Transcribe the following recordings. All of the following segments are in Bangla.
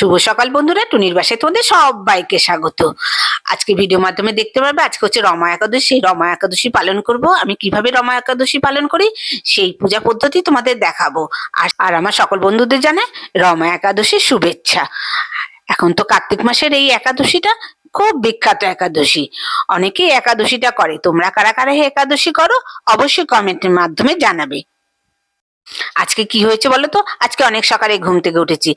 শুভ সকাল বন্ধুরা, টুনির বাসায় তোমাদের সবাইকে স্বাগত। আজকে ভিডিও মাধ্যমে দেখতে পারবে, আজকে হচ্ছে রমা একাদশী। রমা একাদশী পালন করব। আমি কীভাবে রমা একাদশী পালন করি, সেই পূজা পদ্ধতি তোমাদের দেখাবো। আর আমার সকল বন্ধুদের জানে রমা একাদশীর শুভেচ্ছা। এখন তো কার্তিক মাসের এই একাদশীটা, খুব বিখ্যাত একাদশী। অনেকেই একাদশীটা করে। তোমরা কারা কারা একাদশী করো, অবশ্যই কমেন্টের মাধ্যমে জানাবে। আজকে কি হয়েছে বলো তো? আজকে অনেক সকালে ঘুম থেকে উঠেছি।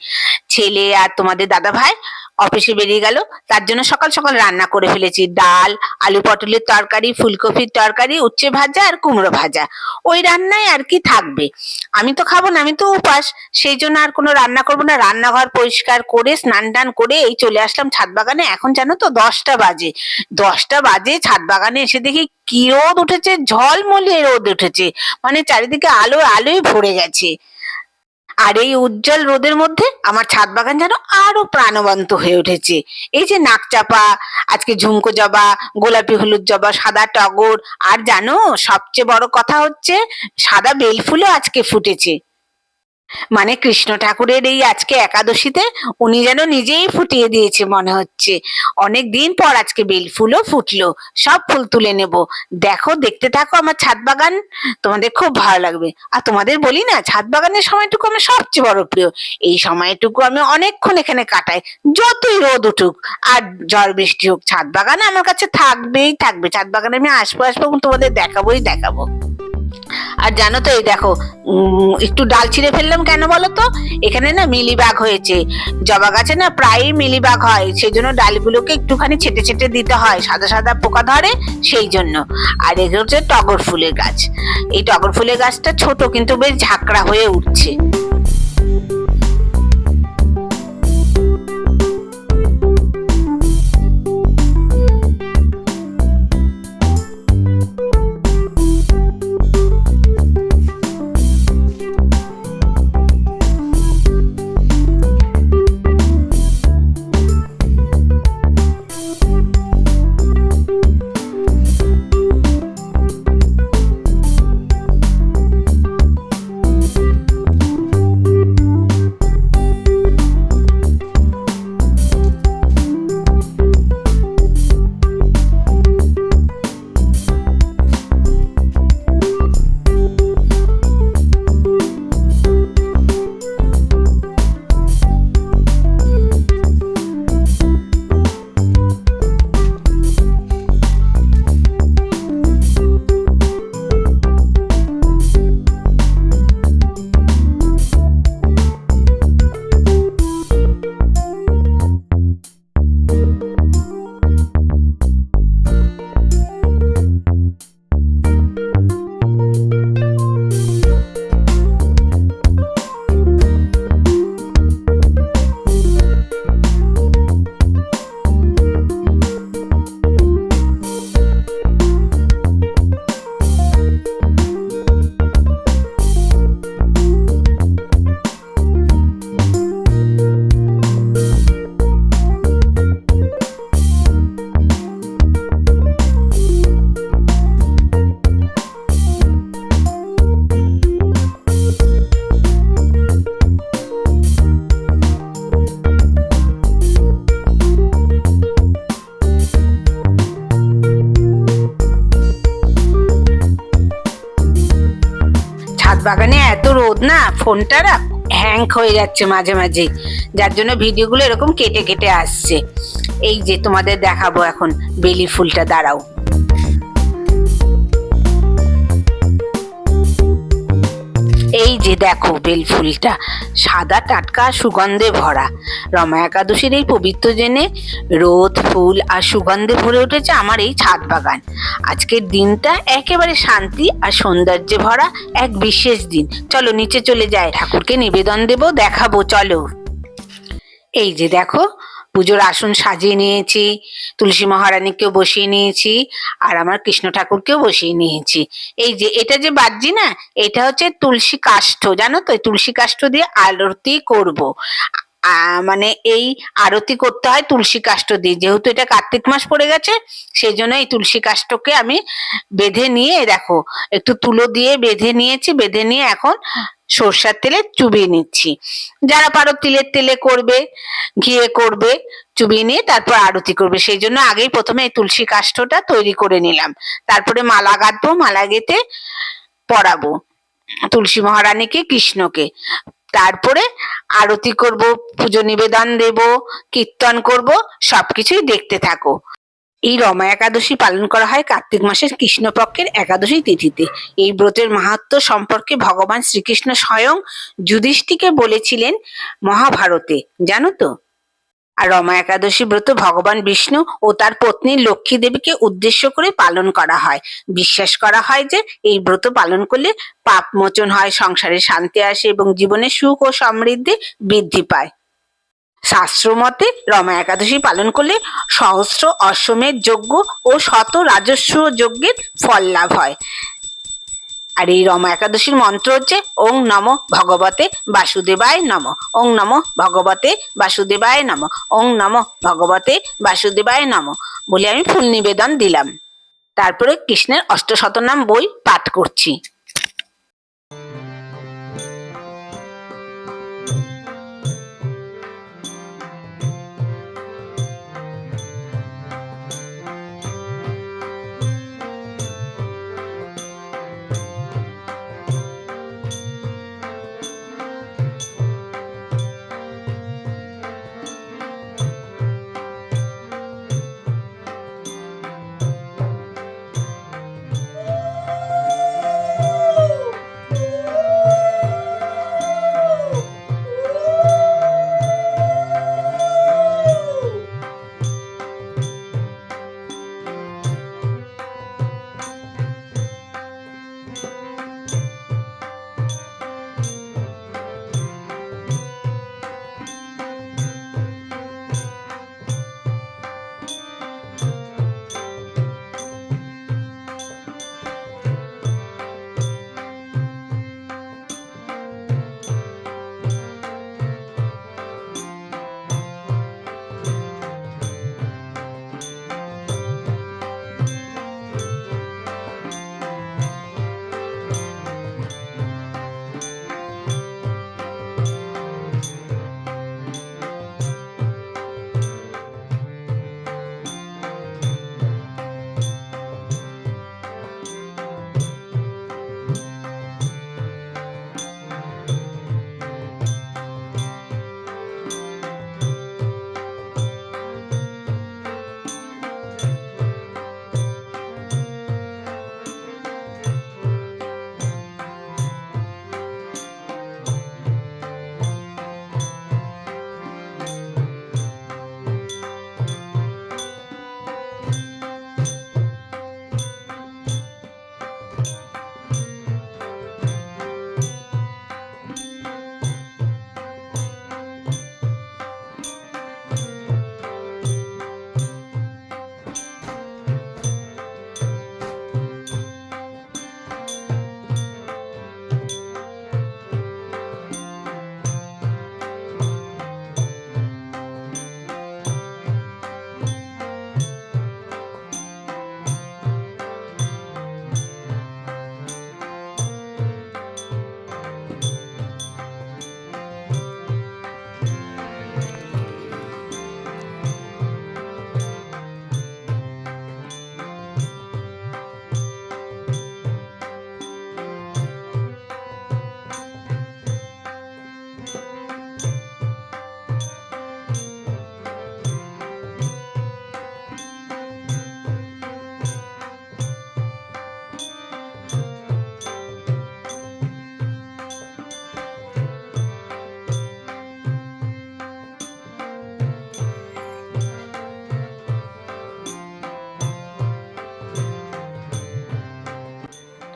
ছেলে আর তোমাদের দাদা ভাই অফিসে বেরিয়ে গেল। তার জন্য সকাল সকাল রান্না করে ফেলেছি। ডাল, আলু পটলের তরকারি, ফুলকপির তরকারি, উচ্ছে ভাজা আর কুমড়ো ভাজা। ওই রান্নায় আর কি থাকবে? আমি তো খাব না, আমি তো উপাস। সেই জন্য আর কোনো রান্না করব না। রান্নাঘর পরিষ্কার করে, স্নান টান করে এই চলে আসলাম ছাদ বাগানে। এখন জানো তো দশটা বাজে। দশটা বাজে ছাদ বাগানে এসে দেখি কি রোদ উঠেছে ঝলমলিয়ে রোদ উঠেছে। মানে চারিদিকে আলো আলোয় ভরে গেছে। আর এই উজ্জ্বল রোদের মধ্যে আমার ছাদ বাগান যেন আরও প্রাণবন্ত হয়ে উঠেছে। এই যে নাকচাপা আজকে ঝুমকো জবা, গোলাপি হলুদ জবা, সাদা টগর, আর জানো, সবচেয়ে বড় কথা হচ্ছে, সাদা বেল ফুলও আজকে ফুটেছে। মানে কৃষ্ণ ঠাকুরের এই আজকে একাদশীতে উনি যেন নিজেই ফুটিয়ে দিয়েছে মনে হচ্ছে। অনেক দিন পর আজকে বেল ফুলও ফুটলো। সব ফুল তুলে নেব। দেখো, দেখতে থাকো আমার ছাদ বাগান। তোমাদের খুব ভালো লাগবে। আর তোমাদের বলি না, ছাদ বাগানের সময়টুকু আমার সবচেয়ে বড় প্রিয়। এই সময়টুকু আমি অনেকক্ষণ এখানে কাটাই। যতই রোদ উঠুক, আর ঝড় বৃষ্টি হোক, ছাদ বাগান আমার কাছে থাকবেই থাকবে। ছাদ বাগানে আমি আসব আসব তোমাদের দেখাবোই দেখাবো। আর জানো তো এই দেখো একটু ডাল ছিঁড়ে ফেললাম কেন বলো তো? এখানে না মিলিবাগ হয়েছে। জবা গাছে না প্রায়ই মিলিবাগ হয় সেই জন্য ডালগুলোকে একটুখানি ছেটে ছেটে দিতে হয়, সাদা সাদা পোকা ধরে সেই জন্য। আর এগুলো হচ্ছে টগর ফুলের গাছ। এই টগর ফুলের গাছটা ছোট, কিন্তু বেশ ঝাঁকড়া হয়ে উঠছে। ফোনটা না হ্যাং হয়ে যাচ্ছে মাঝে মাঝে। যার জন্য ভিডিওগুলো এরকম কেটে কেটে আসছে। এই যে তোমাদের দেখাবো এখন বেলি ফুলটা, দাঁড়াও। যে দেখো বেল ফুলটা, সাদা টাটকা সুগন্ধে ভরা। রমা একাদশীর এই পবিত্র জেনে রোদ, ফুল আর সুগন্ধে ভরে উঠেছে আমার এই ছাদ বাগান। আজকের দিনটা একেবারে শান্তি আর সৌন্দর্যে ভরা এক বিশেষ দিন। চলো নিচে চলে যায় ঠাকুরকে নিবেদন দেব, দেখাবো, চলো। এই যে দেখো পুজোর আসন সাজিয়ে নিয়েছি, তুলসী মহারানীকেও বসিয়ে নিয়েছি, আর আমার কৃষ্ণ ঠাকুরকেও বসিয়ে নিয়েছি। এই যে, এটা যে বাজছি না, এটা হচ্ছে তুলসী কাষ্ঠ, জানো তো? তুলসী কাষ্ঠ দিয়ে আরতি করব। মানে এই আরতি করতে হয় তুলসী কাষ্ঠ দিয়ে। যেহেতু এটা কার্তিক মাস পড়ে গেছে সেই জন্য এই তুলসী কাষ্ঠকে আমি বেঁধে নিয়ে, দেখো, একটু তুলো দিয়ে বেঁধে নিয়েছি, বেঁধে নিয়ে এখন সর্ষার তেলে চুবিয়ে নিচ্ছি। যারা পারো তিলের তেলে করবে, ঘিয়ে করবে, চুবিয়ে নিয়ে তারপর আরতি করবে। সেই জন্য আগেই প্রথমে এই তুলসী কাষ্ঠটা তৈরি করে নিলাম। তারপরে মালা গাঁথবো, মালা গেঁথে পরাবো তুলসী মহারানীকে, কৃষ্ণকে। তারপরে আরতি করব, পুজো নিবেদন দেব, কীর্তন করব, সবকিছুই দেখতে থাকো। এই রমা একাদশী পালন করা হয় কার্তিক মাসের কৃষ্ণপক্ষের একাদশী তিথিতে। এই ব্রতের মাহাত্ম্য সম্পর্কে ভগবান শ্রীকৃষ্ণ স্বয়ং যুধিষ্ঠিকে বলেছিলেন মহাভারতে, জানো তো? আর রমা একাদশী ব্রত ভগবান বিষ্ণু ও তার পত্নী লক্ষ্মী দেবীকে উদ্দেশ্য করে পালন করা হয়। বিশ্বাস করা হয় যে এই ব্রত পালন করলে পাপ মোচন হয়, সংসারে শান্তি আসে এবং জীবনে সুখ ও সমৃদ্ধি বৃদ্ধি পায়। শাস্ত্র মতে রমা একাদশী পালন করলে সহস্র অশ্বমেধ যজ্ঞ ও শত রাজস্ব যজ্ঞের ফল লাভ হয়। আর এই রমা একাদশীর মন্ত্র হচ্ছে ওং নম ভগবতে বাসুদেবায় নম, ওং নম ভগবতে বাসুদেবায় নম, ওং নম ভগবতে বাসুদেবায় নম বলে আমি ফুল নিবেদন দিলাম। তারপরে কৃষ্ণের অষ্টশতনাম বই পাঠ করছি।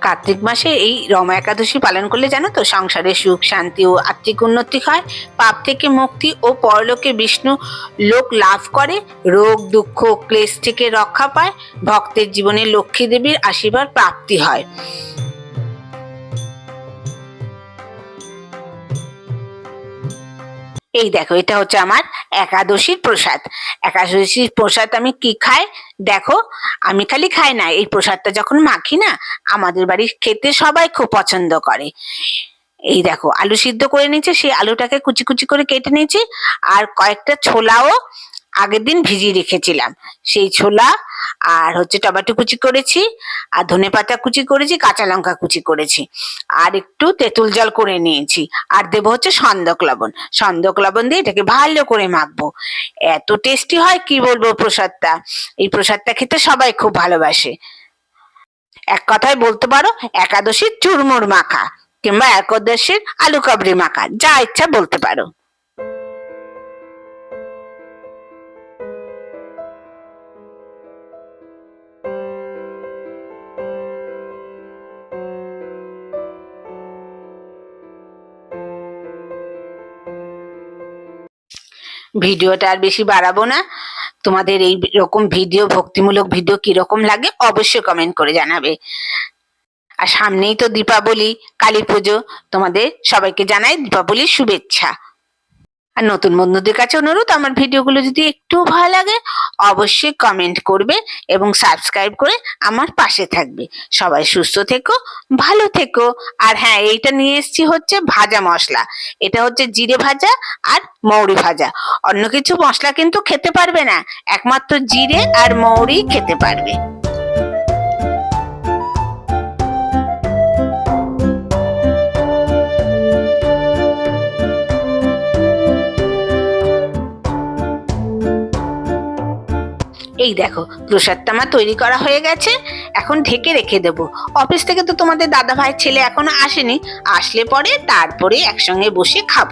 কার্তিক মাসে এই রমা একাদশী পালন করলে জানো তো? সংসারে সুখ, শান্তি ও আত্মিক উন্নতি হয়। পাপ থেকে মুক্তি ও পরলোকে বিষ্ণু লোক লাভ করে, রোগ, দুঃখ ক্লেশ থেকে রক্ষা পায়। ভক্তের জীবনে লক্ষ্মী দেবীর আশীর্বাদ প্রাপ্তি হয়। এই দেখো, এটা হচ্ছে আমার একাদশীর প্রসাদ। একাদশীর প্রসাদ আমি কি খাই? দেখো, আমি খালি খাই না, এই প্রসাদটা যখন মাখি না, আমাদের বাড়ির খেতে সবাই খুব পছন্দ করে। এই দেখো, আলু সিদ্ধ করে নিয়েছি, সেই আলুটাকে কুচি কুচি করে কেটে নিয়েছি, আর কয়েকটা ছোলাও আগের দিন ভিজিয়ে রেখেছিলাম। সেই ছোলা আর হচ্ছে টমেটো কুচি করেছি, আর ধনে পাতা কুচি করেছি, কাঁচা লঙ্কা কুচি করেছি। আর একটু তেঁতুল জল করে নিয়েছি। আর দেবো হচ্ছে সন্দক লবণ। সন্দক লবণ দিয়ে এটাকে ভালো করে মাখবো। এত টেস্টি হয়, কি বলব প্রসাদটা? এই প্রসাদটা খেতে সবাই খুব ভালোবাসে। এক কথায় বলতে পারো, একাদশীর চুরমুর মাখা কিংবা একাদশীর আলু কাবড়ি মাখা, যা ইচ্ছা বলতে পারো। ভিডিওটা আর বেশি বাড়াবো না। তোমাদের এই রকম ভিডিও, ভক্তিমূলক ভিডিও কীরকম লাগে অবশ্যই কমেন্ট করে জানাবে। আর সামনেই তো দীপাবলি, কালী পুজো। তোমাদের সবাইকে জানাই দীপাবলির শুভেচ্ছা। আর নতুন বন্ধুদের কাছে অনুরোধ, আমার ভিডিওগুলো যদি একটু ভালো লাগে, অবশ্যই কমেন্ট করবে এবং সাবস্ক্রাইব করে আমার পাশে থাকবে। সবাই সুস্থ থেকো, ভালো থেকো। আর হ্যাঁ এইটা নিয়ে এসেছি হচ্ছে ভাজা মশলা। এটা হচ্ছে জিরে ভাজা আর মৌরি ভাজা। অন্য কিছু মশলা কিন্তু খেতে পারবে না। একমাত্র জিরে আর মৌরি খেতে পারবে। এই দেখো প্রসাদটা আমার তৈরি করা হয়ে গেছে, এখন ঢেকে রেখে দেবো। অফিস থেকে তো তোমাদের দাদা ভাইয়ের ছেলে এখনও আসেনি, আসলে পরে তারপরে একসঙ্গে বসে খাব।